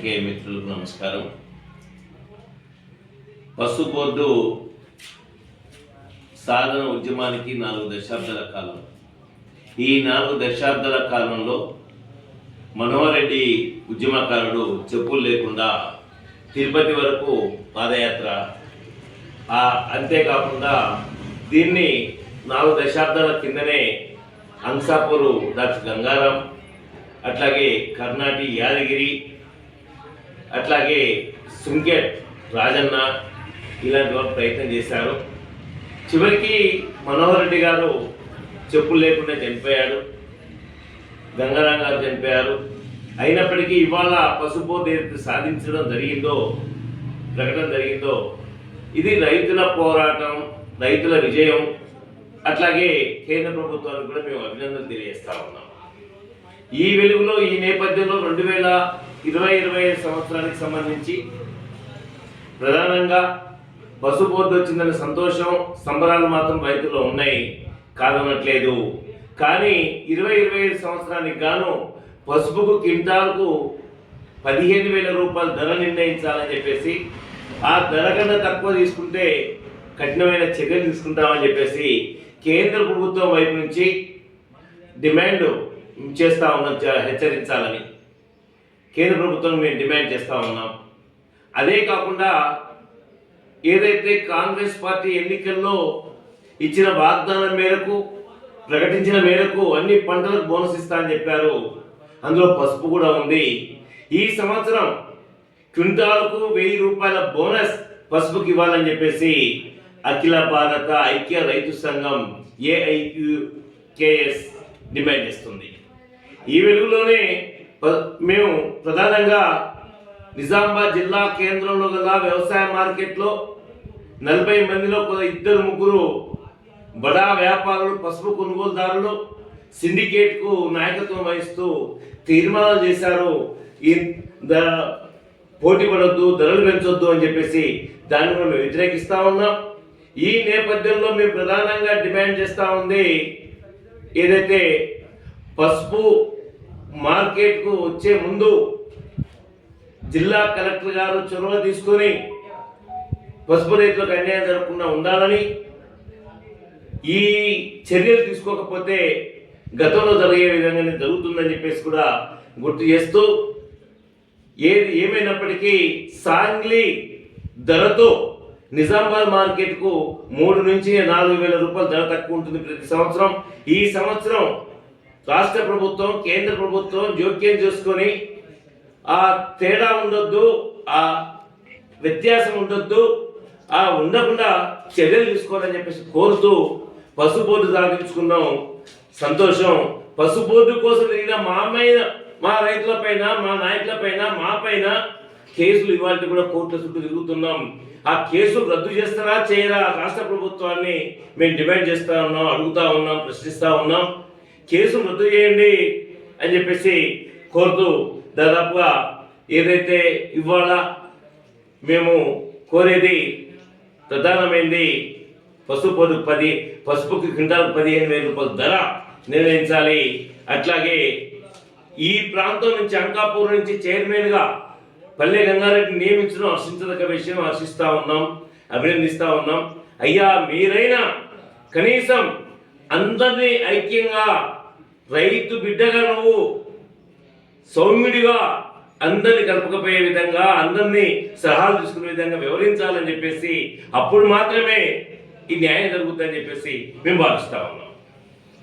పాత్రికేయ మిత్రులకు నమస్కారం. పసు బోర్డు సాధన ఉద్యమానికి నాలుగు దశాబ్దాల కాలం. ఈ నాలుగు దశాబ్దాల కాలంలో మనోహర్ రెడ్డి ఉద్యమకారుడు చెప్పులు లేకుండా తిరుపతి వరకు పాదయాత్ర. అంతేకాకుండా దీన్ని నాలుగు దశాబ్దాల కిందనే అంసాపూరు డాక్టర్ గంగారాం అట్లాగే కర్ణాటి యాదగిరి అట్లాగే సుంకెట్ రాజన్న ఇలాంటి వారు ప్రయత్నం చేశారు. చివరికి మనోహర్ రెడ్డి గారు చెప్పులు లేకుండా చనిపోయాడు. గంగారాం గారు చనిపోయారు. అయినప్పటికీ ఇవాళ పసుపోతు ఏదైతే సాధించడం జరిగిందో ప్రకటన జరిగిందో ఇది రైతుల పోరాటం రైతుల విజయం. అట్లాగే కేంద్ర ప్రభుత్వానికి కూడా మేము అభినందనలు తెలియజేస్తా ఉన్నాం. ఈ వెలుగులో ఈ నేపథ్యంలో రెండు వేల ఇరవై ఇరవై ఐదు సంవత్సరానికి సంబంధించి ప్రధానంగా బస్సు బోర్డు వచ్చిందనే సంతోషం సంబరాలు మాత్రం రైతుల్లో ఉన్నాయి. కాదనట్లేదు. కానీ ఇరవై ఇరవై ఐదు సంవత్సరానికి గాను పసుపుకు క్వింటాల్కు పదిహేను వేల రూపాయలు ధర నిర్ణయించాలని చెప్పేసి ఆ ధర కన్నా తక్కువ తీసుకుంటే కఠినమైన చర్యలు తీసుకుంటామని చెప్పేసి కేంద్ర ప్రభుత్వం వైపు నుంచి డిమాండ్ చేస్తా ఉన్న చ- హెచ్చరించాలని. కేంద్ర ప్రభుత్వం మేము డిమాండ్ చేస్తూ ఉన్నాం. అదే కాకుండా ఏదైతే కాంగ్రెస్ పార్టీ ఎన్నికల్లో ఇచ్చిన వాగ్దానం మేరకు ప్రకటించిన మేరకు అన్ని పంటలకు బోనస్ ఇస్తా అని చెప్పారు. అందులో పసుపు కూడా ఉంది. ఈ సంవత్సరం క్వింటాలకు వెయ్యి రూపాయల బోనస్ పసుపుకి ఇవ్వాలని చెప్పేసి అఖిల భారత ఐక్య రైతు సంఘం ఏఐక్యూకేఎస్ డిమాండ్ చేస్తుంది. ఈ వెలుగులోనే మేము ప్రధానంగా నిజామాబాద్ జిల్లా కేంద్రంలో గల వ్యవసాయ మార్కెట్లో నలభై మందిలో ఇద్దరు ముగ్గురు బడా వ్యాపారులు పసుపు కొనుగోలుదారులు సిండికేట్కు నాయకత్వం వహిస్తూ తీర్మానాలు చేశారు. ఈ ద పోటీ పడొద్దు ధరలు పెంచొద్దు అని చెప్పేసి దాన్ని మేము వ్యతిరేకిస్తూ ఉన్నాం. ఈ నేపథ్యంలో మేము ప్రధానంగా డిమాండ్ చేస్తూ ఉంది ఏదైతే పసుపు మార్కెట్కు వచ్చే ముందు జిల్లా కలెక్టర్ గారు చొరవ తీసుకొని పసుపు రైతులకు అన్యాయం జరగకుండా ఉండాలని ఈ చర్యలు తీసుకోకపోతే గతంలో జరిగే విధంగానే జరుగుతుందని చెప్పేసి కూడా గుర్తు చేస్తూ ఏది ఏమైనప్పటికీ సాంగ్లీ ధరతో నిజామాబాద్ మార్కెట్కు మూడు నుంచి నాలుగు వేల రూపాయల ధర తక్కువ ఉంటుంది ప్రతి సంవత్సరం. ఈ సంవత్సరం రాష్ట్ర ప్రభుత్వం కేంద్ర ప్రభుత్వం జోక్యం చేసుకొని ఆ తేడా ఉండొద్దు ఆ వ్యత్యాసం ఉండొద్దు ఆ ఉండకుండా చర్యలు తీసుకోవాలని చెప్పేసి కోరుతూ పసుబోర్డు సాధించుకున్నాం సంతోషం. పసుబోర్డు కోసం తిరిగిన మా అమ్మాయి మా రైతుల పైన మా నాయకుల పైన మా పైన కేసులు ఇవాళ కూడా కోర్టుల చుట్టూ తిరుగుతున్నాం. ఆ కేసులు రద్దు చేస్తారా చేయరా రాష్ట్ర ప్రభుత్వాన్ని మేము డిమాండ్ చేస్తా ఉన్నాం అడుగుతా ఉన్నాం ప్రశ్నిస్తా ఉన్నాం. కేసు రద్దు చేయండి అని చెప్పేసి కోరుతూ దాదాపుగా ఏదైతే ఇవాళ మేము కోరేది ప్రధానమైంది పసుపు పొదుపు పది పసుపుకి క్వింటాల్ పదిహేను వేల రూపాయల ధర నిర్ణయించాలి. అట్లాగే ఈ ప్రాంతం నుంచి అంకాపూర్ నుంచి చైర్మన్గా పల్లె గంగారెడ్డి నియమించడం హర్షించదగ్గ విషయం హర్షిస్తూ ఉన్నాం అభినందిస్తూ ఉన్నాం. అయ్యా మీరైనా కనీసం అందరినీ ఐక్యంగా రైతు బిడ్డగా నువ్వు సౌమ్యుడిగా అందరిని కలపకపోయే విధంగా అందరినీ సలహాలు తీసుకునే విధంగా వివరించాలని చెప్పేసి అప్పుడు మాత్రమే ఈ న్యాయం జరుగుతుందని చెప్పేసి మేము భావిస్తా ఉన్నాం.